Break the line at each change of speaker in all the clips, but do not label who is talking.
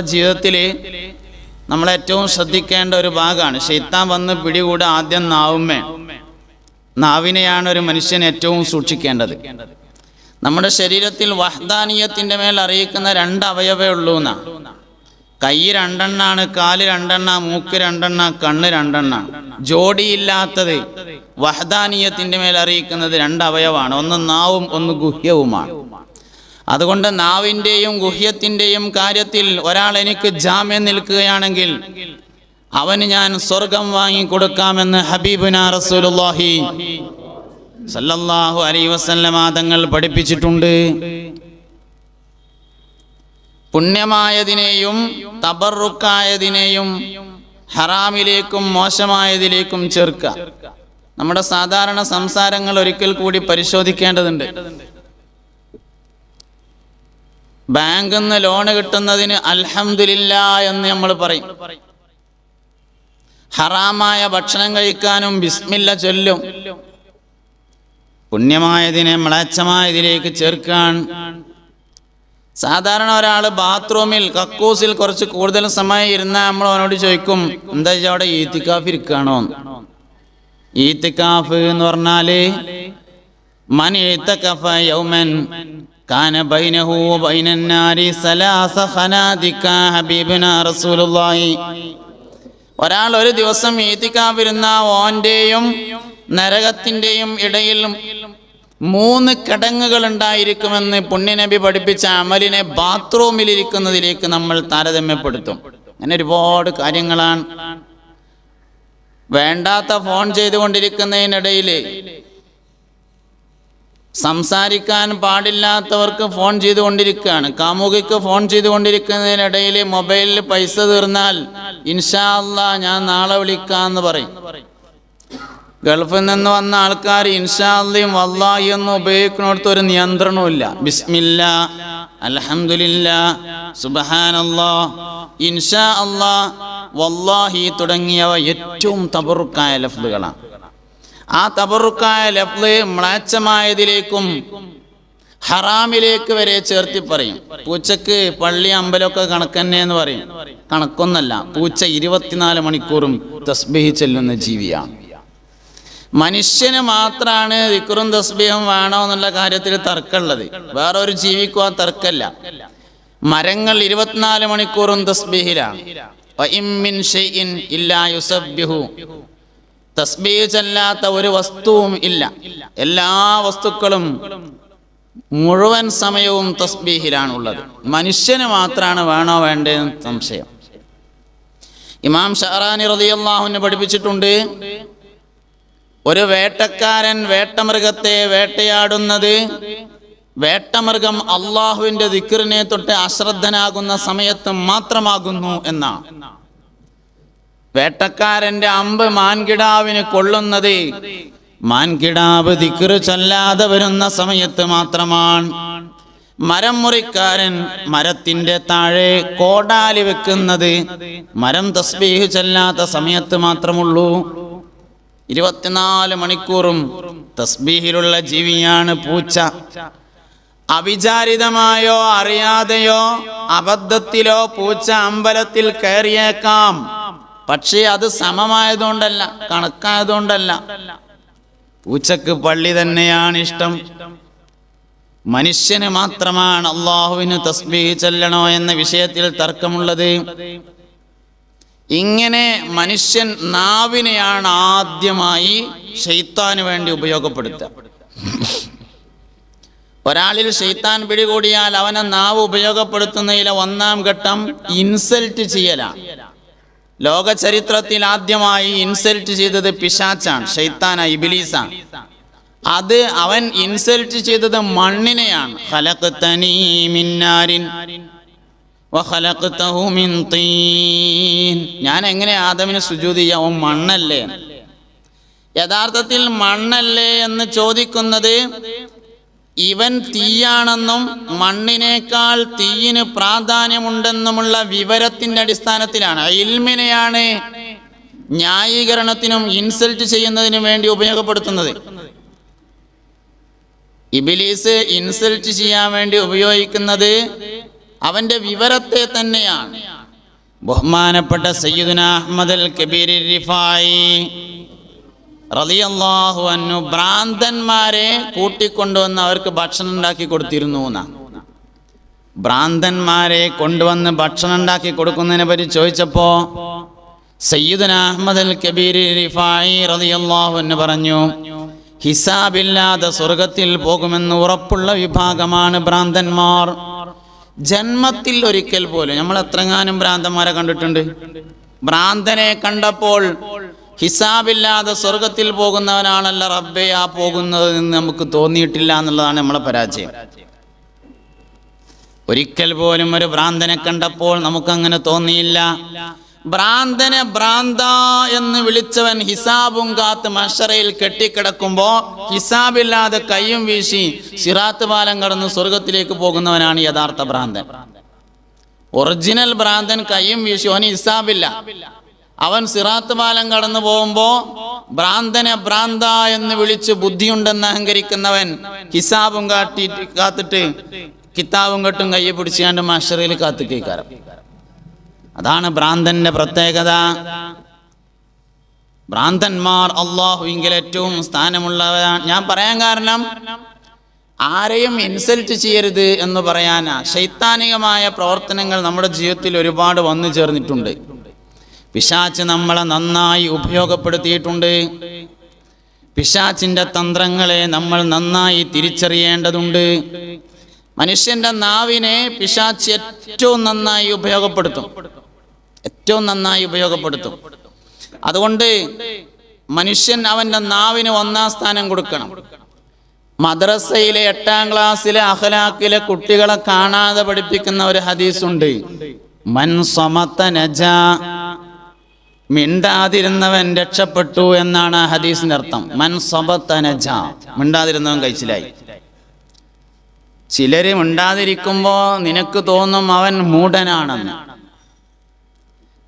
ജീവിതത്തിൽ നമ്മൾ ഏറ്റവും ശ്രദ്ധിക്കേണ്ട ഒരു ഭാഗമാണ്. ഷെയ്ത്താൻ വന്ന് പിടികൂടെ ആദ്യം നാവുമേ നാവിനെയാണ് ഒരു മനുഷ്യൻ ഏറ്റവും സൂക്ഷിക്കേണ്ടത്. നമ്മുടെ ശരീരത്തിൽ വഹ്ദാനീയത്തിന്റെ മേൽ അറിയിക്കുന്ന രണ്ട് അവയവേ ഉള്ളൂ എന്നാ. കൈ രണ്ടെണ്ണാണ് കാൽ രണ്ടെണ്ണ മൂക്ക് രണ്ടെണ്ണ കണ്ണ് രണ്ടെണ്ണ. ജോഡിയില്ലാത്തത് വഹദാനീയത്തിന്റെ മേൽ അറിയിക്കുന്നത് രണ്ട് അവയവമാണ്. ഒന്ന് നാവും ഒന്ന് ഗുഹ്യവുമാണ്. അതുകൊണ്ട് നാവിന്റെയും ഗുഹ്യത്തിന്റെയും കാര്യത്തിൽ ഒരാൾ എനിക്ക് ജാമ്യം നിൽക്കുകയാണെങ്കിൽ അവന് ഞാൻ സ്വർഗം വാങ്ങിക്കൊടുക്കാമെന്ന് ഹബീബുന റസൂലുള്ളാഹി സല്ലല്ലാഹു അലൈഹി വസല്ലമ തങ്ങൾ പഠിപ്പിച്ചിട്ടുണ്ട്. പുണ്യമായതിനെയും തബറുക്കായതിനെയും ഹറാമിലേക്കും മോശമായതിലേക്കും ചേർക്കുക. നമ്മുടെ സാധാരണ സംസാരങ്ങൾ ഒരിക്കൽ കൂടി പരിശോധിക്കേണ്ടതുണ്ട്. ബാങ്കിൽ നിന്ന് ലോണ് കിട്ടുന്നതിന് അൽഹമില്ല എന്ന് നമ്മൾ പറയും. ഹറാമായ ഭക്ഷണം കഴിക്കാനും ബിസ്മില്ല ചൊല്ലും. പുണ്യമായതിനെ മ്ലേച്ഛമായതിലേക്ക് ചേർക്കാൻ. സാധാരണ ഒരാൾ ബാത്റൂമിൽ കക്കൂസിൽ കുറച്ച് കൂടുതൽ സമയം ഇരുന്നാൽ നമ്മൾ അവനോട് ചോദിക്കും എന്താ വെച്ചാൽ അവിടെ ഈത്തിക്കാഫ് ഇരിക്കുകയാണോ ഈത്തിക്കാഫ് എന്ന് പറഞ്ഞാൽ മൻ ഈത്തക്കഫ യൗമൻ കാന ബൈനഹു النار നാരി സലാസ حبيبنا رسول റസൂലുള്ളാഹി. ഒരാൾ ഒരു ദിവസം ഏതിക്കാവിരുന്ന ഓന്റെയും നരകത്തിന്റെയും ഇടയിൽ മൂന്ന് കിടങ്ങുകൾ ഉണ്ടായിരിക്കുമെന്ന് പുണ്യനബി പഠിപ്പിച്ച അമലിനെ ബാത്റൂമിൽ ഇരിക്കുന്നതിലേക്ക് നമ്മൾ താരതമ്യപ്പെടുത്തും. അങ്ങനെ ഒരുപാട് കാര്യങ്ങളാണ്. വേണ്ടാത്ത ഫോൺ ചെയ്തുകൊണ്ടിരിക്കുന്നതിനിടയിൽ സംസാരിക്കാൻ പാടില്ലാത്തവർക്ക് ഫോൺ ചെയ്തുകൊണ്ടിരിക്കുകയാണ്. കാമുകിക്ക് ഫോൺ ചെയ്തുകൊണ്ടിരിക്കുന്നതിനിടയിൽ മൊബൈലിൽ പൈസ തീർന്നാൽ ഇൻഷാ ഞാൻ നാളെ വിളിക്കാന്ന് പറയും. ഗൾഫിൽ നിന്ന് വന്ന ആൾക്കാർ ഇൻഷാ അല്ലയും വല്ലാഹി ഒന്നും ഉപയോഗിക്കുന്നിടത്ത് ഒരു നിയന്ത്രണവുമില്ല ബിസ്മില്ല അലഹമില്ല സുബഹാനല്ലോ ഇൻഷാ അല്ലാ വല്ലാഹി തുടങ്ങിയവ ഏറ്റവും തബറുക്കായ ലഫ്ലുകളാണ് ആ തബറുക്കായ ലഫ്ല് മ്ലാച്ചമായതിലേക്കും ഹറാമിലേക്ക് വരെ ചേർത്തി പറയും. പൂച്ചക്ക് പള്ളി അമ്പലമൊക്കെ കണക്കന്നെ എന്ന് പറയും. കണക്കൊന്നല്ല പൂച്ച ഇരുപത്തിനാല് മണിക്കൂറും തസ്ബീഹ് ചെല്ലുന്ന ജീവിയാണ്. മനുഷ്യന് മാത്രമാണ് വിക്രും തസ്ബീഹും വേണോ എന്നുള്ള കാര്യത്തിൽ തർക്കമുള്ളത്. വേറെ ഒരു ജീവിക്കും ആ തർക്കമല്ല മരങ്ങൾ ഇരുപത്തിനാല് മണിക്കൂറും തസ്ബീഹിലാണ്. തസ്ബീഹ് ചെല്ലാത്ത ഒരു വസ്തുവും ഇല്ല. എല്ലാ വസ്തുക്കളും മുഴുവൻ സമയവും തസ്ബീഹിലാണുള്ളത്. മനുഷ്യന് മാത്രമാണ് വേണോ വേണ്ടെന്ന് സംശയം. ഇമാം ഷഹറാനി റതിയല്ലാഹുവിനെ പഠിപ്പിച്ചിട്ടുണ്ട് ഒരു വേട്ടക്കാരൻ വേട്ടമൃഗത്തെ വേട്ടയാടുന്നത് വേട്ടമൃഗം അള്ളാഹുവിന്റെ ദിക്കറിനെ തൊട്ട് അശ്രദ്ധനാകുന്ന സമയത്ത് മാത്രമാകുന്നു എന്നാണ്. വേട്ടക്കാരന്റെ അമ്പ് മാൻകിടാവിന് കൊള്ളുന്നത് മാൻകിടാവ് ദിക്റ് ചല്ലാതെ വരുന്ന സമയത്ത് മാത്രമാണ്. മരം മുറിക്കാരൻ മരത്തിന്റെ താഴെ കോടാലി വെക്കുന്നത് മരം തസ്ബീഹ് ചെല്ലാത്ത സമയത്ത് മാത്രമുള്ളൂ. ഇരുപത്തിനാല് മണിക്കൂറും തസ്ബീഹിലുള്ള ജീവിയാണ് പൂച്ച. അവിചാരിതമായോ അറിയാതെയോ അബദ്ധത്തിലോ പൂച്ച അമ്പലത്തിൽ കയറിയേക്കാം. പക്ഷേ അത് സമമായതുകൊണ്ടല്ല കണക്കായതുകൊണ്ടല്ല. പൂച്ചക്ക് പള്ളി തന്നെയാണ് ഇഷ്ടം. മനുഷ്യന് മാത്രമാണ് അള്ളാഹുവിന് തസ്ബീഹ് ചെല്ലണോ എന്ന വിഷയത്തിൽ തർക്കമുള്ളത്. ഇങ്ങനെ മനുഷ്യൻ നാവിനെയാണ് ആദ്യമായി ഷെയ്ത്താന് വേണ്ടി ഉപയോഗപ്പെടുത്തുക. ഒരാളിൽ ഷെയ്ത്താൻ പിടികൂടിയാൽ അവനെ നാവ് ഉപയോഗപ്പെടുത്തുന്നതിലെ ഒന്നാം ഘട്ടം ഇൻസൾട്ട് ചെയ്യലാണ്. ലോക ചരിത്രത്തിൽ ആദ്യമായി ഇൻസൾട്ട് ചെയ്തത് പിശാച്ചാണ് ഷെയ്ത്താന ഇബിലീസാണ്. അത് അവൻ ഇൻസൾട്ട് ചെയ്തത് മണ്ണിനെയാണ്. ഞാൻ എങ്ങനെ ആദമിന് സുജൂതി അവൻ മണ്ണല്ലേ? യഥാർത്ഥത്തിൽ മണ്ണല്ലേ എന്ന് ചോദിക്കുന്നത് ഇവൻ തീയാണെന്നും മണ്ണിനേക്കാൾ തീയിന് പ്രാധാന്യമുണ്ടെന്നുമുള്ള വിവരത്തിന്റെ അടിസ്ഥാനത്തിലാണ്. ഇൽമിനെയാണ് ന്യായീകരണത്തിനും ഇൻസൾട്ട് ചെയ്യുന്നതിനും വേണ്ടി ഉപയോഗപ്പെടുത്തുന്നത്. ഇബിലീസ് ഇൻസൾട്ട് ചെയ്യാൻ വേണ്ടി ഉപയോഗിക്കുന്നത് അവന്റെ വിവരത്തെ തന്നെയാണ്. ബഹുമാനപ്പെട്ട സയ്യിദുന അഹമ്മദ് അൽ കബീർ റിഫായി റളിയല്ലാഹു അൻഹു ഭ്രാന്തന്മാരെ കൂട്ടിക്കൊണ്ടുവന്ന് അവർക്ക് ഭക്ഷണം ഉണ്ടാക്കി കൊടുത്തിരുന്നു എന്നാ. ഭ്രാന്തന്മാരെ കൊണ്ടുവന്ന് ഭക്ഷണം ഉണ്ടാക്കി കൊടുക്കുന്നതിനെ പറ്റി ചോദിച്ചപ്പോ സയ്യിദുന അഹമ്മദ് അൽ കബീർ റിഫായി അൻഹു പറഞ്ഞു ഹിസാബില്ലാതെ സ്വർഗത്തിൽ പോകുമെന്ന് ഉറപ്പുള്ള വിഭാഗമാണ് ഭ്രാന്തന്മാർ. ജന്മത്തിൽ ഒരിക്കൽ പോലും നമ്മൾ എത്രങ്ങാനും ഭ്രാന്തന്മാരെ കണ്ടിട്ടുണ്ട്. ഭ്രാന്തനെ കണ്ടപ്പോൾ ഹിസാബില്ലാതെ സ്വർഗത്തിൽ പോകുന്നവനാണല്ല റബ്ബെ ആ പോകുന്നത് എന്ന് നമുക്ക് തോന്നിയിട്ടില്ല എന്നുള്ളതാണ് നമ്മളെ പരാജയം. ഒരിക്കൽ പോലും ഒരു ഭ്രാന്തനെ കണ്ടപ്പോൾ നമുക്കങ്ങനെ തോന്നിയില്ല. ഭ്രാന്തനെ ഭ്രാന്ത എന്ന് വിളിച്ചവൻ ഹിസാബും കാത്ത് മഷറയിൽ കെട്ടിക്കിടക്കുമ്പോ ഹിസാബില്ലാതെ കയ്യും വീശി സിറാത്ത് പാലം കടന്ന് സ്വർഗത്തിലേക്ക് പോകുന്നവനാണ് യഥാർത്ഥ ഭ്രാന്തൻ. ഒറിജിനൽ ഭ്രാന്തൻ കയ്യും വീശി ഓന് ഹിസാബില്ല. അവൻ സിറാത്ത് പാലം കടന്നു പോകുമ്പോ ഭ്രാന്തനെ ഭ്രാന്ത എന്ന് വിളിച്ച് ബുദ്ധിയുണ്ടെന്ന് അഹങ്കരിക്കുന്നവൻ ഹിസാബും കാട്ടി കാത്തിട്ട് കിതാബും കെട്ടും കയ്യെ പിടിച്ചുകൊണ്ട് മാഷറിയിൽ കാത്തു കേൾക്കാറ് അതാണ് ഭ്രാന്തന്റെ പ്രത്യേകത. ഭ്രാന്തന്മാർ അള്ളാഹുവിങ്കിൽ ഏറ്റവും സ്ഥാനമുള്ളവരാണ്. ഞാൻ പറയാൻ കാരണം ആരെയും ഇൻസൾട്ട് ചെയ്യരുത് എന്ന് പറയാനാ. ശൈത്താനികമായ പ്രവർത്തനങ്ങൾ നമ്മുടെ ജീവിതത്തിൽ ഒരുപാട് വന്നു ചേർന്നിട്ടുണ്ട്. പിശാച്ച് നമ്മളെ നന്നായി ഉപയോഗപ്പെടുത്തിയിട്ടുണ്ട്. പിശാച്ചിന്റെ തന്ത്രങ്ങളെ നമ്മൾ നന്നായി തിരിച്ചറിയേണ്ടതുണ്ട്. മനുഷ്യന്റെ നാവിനെ പിശാച്ച് ഏറ്റവും നന്നായി ഉപയോഗപ്പെടുത്തും. ഏറ്റവും നന്നായി ഉപയോഗപ്പെടുത്തും. അതുകൊണ്ട് മനുഷ്യൻ അവന്റെ നാവിന് ഒന്നാം സ്ഥാനം കൊടുക്കണം. മദ്രസയിലെ എട്ടാം ക്ലാസ്സിലെ അഹലാക്കിലെ കുട്ടികളെ കാണാതെ പഠിപ്പിക്കുന്ന ഒരു ഹദീസുണ്ട്. മൻ സമത്ത നജ മിണ്ടാതിരുന്നവൻ രക്ഷപ്പെട്ടു എന്നാണ് ഹദീസിന്റെ അർത്ഥം. മൻ സമത്ത മിണ്ടാതിരുന്നവൻ കഴിച്ചിലായി. ചിലര് മിണ്ടാതിരിക്കുമ്പോ നിനക്ക് തോന്നും അവൻ മൂഢനാണെന്ന്.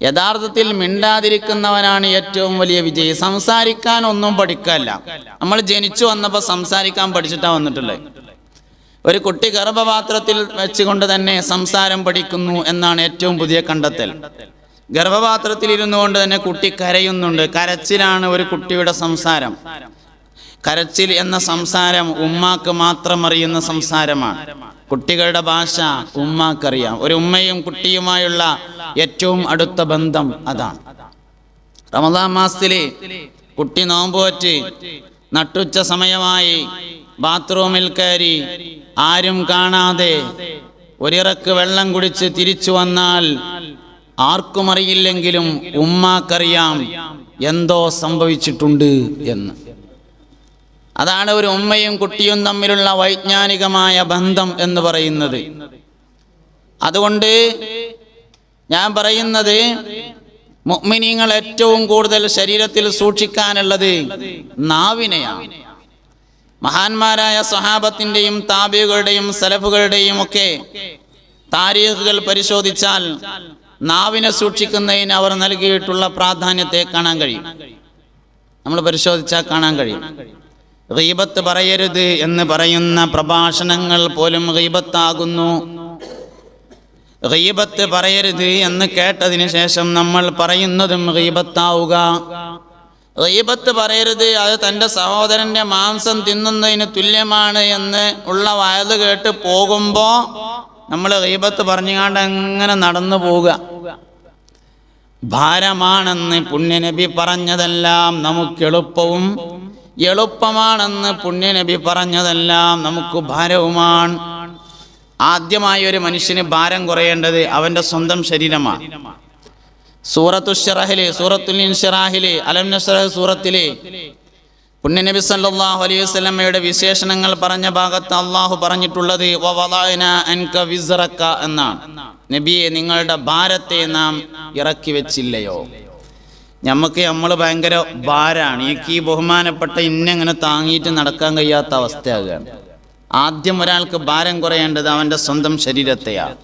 യഥാർത്ഥത്തിൽ മിണ്ടാതിരിക്കുന്നവനാണ് ഏറ്റവും വലിയ വിജയി. സംസാരിക്കാൻ ഒന്നും പഠിക്കല്ല. നമ്മൾ ജനിച്ചു വന്നപ്പോൾ സംസാരിക്കാൻ പഠിച്ചിട്ടാ വന്നിട്ടുള്ളത്. ഒരു കുട്ടി ഗർഭപാത്രത്തിൽ വെച്ചുകൊണ്ട് തന്നെ സംസാരം പഠിക്കുന്നു എന്നാണ് ഏറ്റവും പുതിയ കണ്ടെത്തൽ. ഗർഭപാത്രത്തിൽ ഇരുന്നു കൊണ്ട് തന്നെ കുട്ടി കരയുന്നുണ്ട്. കരച്ചിലാണ് ഒരു കുട്ടിയുടെ സംസാരം. കരച്ചിൽ എന്ന സംസാരം ഉമ്മാക്ക് മാത്രം അറിയുന്ന സംസാരമാണ്. കുട്ടികളുടെ ഭാഷ ഉമ്മാക്കറിയാം. ഒരു ഉമ്മയും കുട്ടിയുമായുള്ള ഏറ്റവും അടുത്ത ബന്ധം അതാണ്. റമദാ മാസത്തിൽ കുട്ടി നോമ്പുവറ്റ് നട്ടുച്ച സമയമായി ബാത്റൂമിൽ കയറി ആരും കാണാതെ ഒരിറക്ക് വെള്ളം കുടിച്ച് തിരിച്ചു വന്നാൽ ആർക്കും അറിയില്ലെങ്കിലും ഉമ്മാക്കറിയാം എന്തോ സംഭവിച്ചിട്ടുണ്ട് എന്ന്. അതാണ് ഒരു ഉമ്മയും കുട്ടിയും തമ്മിലുള്ള വൈജ്ഞാനികമായ ബന്ധം എന്ന് പറയുന്നത്. അതുകൊണ്ട് ഞാൻ പറയുന്നത് മുഅ്മിനീങ്ങൾ ഏറ്റവും കൂടുതൽ ശരീരത്തിൽ സൂക്ഷിക്കാനുള്ളത് നാവിനെയാണ്. മഹാന്മാരായ സ്വഹാബത്തിന്റെയും താബികളുടെയും സലഫുകളുടെയും ഒക്കെ താരീഖുകൾ പരിശോധിച്ചാൽ നാവിനെ സൂക്ഷിക്കുന്നതിന് അവർ നൽകിയിട്ടുള്ള പ്രാധാന്യത്തെ കാണാൻ കഴിയും. നമ്മൾ പരിശോധിച്ചാൽ കാണാൻ കഴിയും. റീബത്ത് പറയരുത് എന്ന് പറയുന്ന പ്രഭാഷണങ്ങൾ പോലും റീബത്താകുന്നു റീബത്ത് പറയരുത് എന്ന് കേട്ടതിന് ശേഷം നമ്മൾ പറയുന്നതും റീബത്താവുക റീബത്ത് പറയരുത് അത് തന്റെ സഹോദരന്റെ മാംസം തിന്നുന്നതിന് തുല്യമാണ് എന്ന് ഉള്ള വയത് കേട്ട് പോകുമ്പോൾ നമ്മൾ റീബത്ത് പറഞ്ഞുകൊണ്ട് അങ്ങനെ നടന്നു പോവുക. ഭാരമാണെന്ന് പുണ്യനബി പറഞ്ഞതെല്ലാം നമുക്ക് എളുപ്പവും എളുപ്പമാണെന്ന് പുണ്യനബി പറഞ്ഞതെല്ലാം നമുക്ക് ഭാരവുമാണ്. ആദ്യമായി ഒരു മനുഷ്യന് ഭാരം കുറയേണ്ടത് അവന്റെ സ്വന്തം ശരീരമാണ്. സൂറത്തുഷറഹിലെ സൂറത്തുൽ ഇൻഷറാഹിലെ അലം സൂറത്തിലെ സൂറത്തിൽ പുണ്യനബി സല്ലല്ലാഹു അലൈഹി വസല്ലമയുടെ വിശേഷണങ്ങൾ പറഞ്ഞ ഭാഗത്ത് അള്ളാഹു പറഞ്ഞിട്ടുള്ളത് എന്നാണ്. നബിയെ നിങ്ങളുടെ ഭാരത്തെ നാം ഇറക്കി വെച്ചില്ലയോ? നമുക്ക് നമ്മൾ ഭയങ്കര ഭാരാണ്. എനിക്ക് ഈ ബഹുമാനപ്പെട്ട ഇന്നെങ്ങനെ താങ്ങിയിട്ട് നടക്കാൻ കഴിയാത്ത അവസ്ഥയാകുകയാണ്. ആദ്യം ഒരാൾക്ക് ഭാരം കുറയേണ്ടത് അവന്റെ സ്വന്തം ശരീരത്തെയാണ്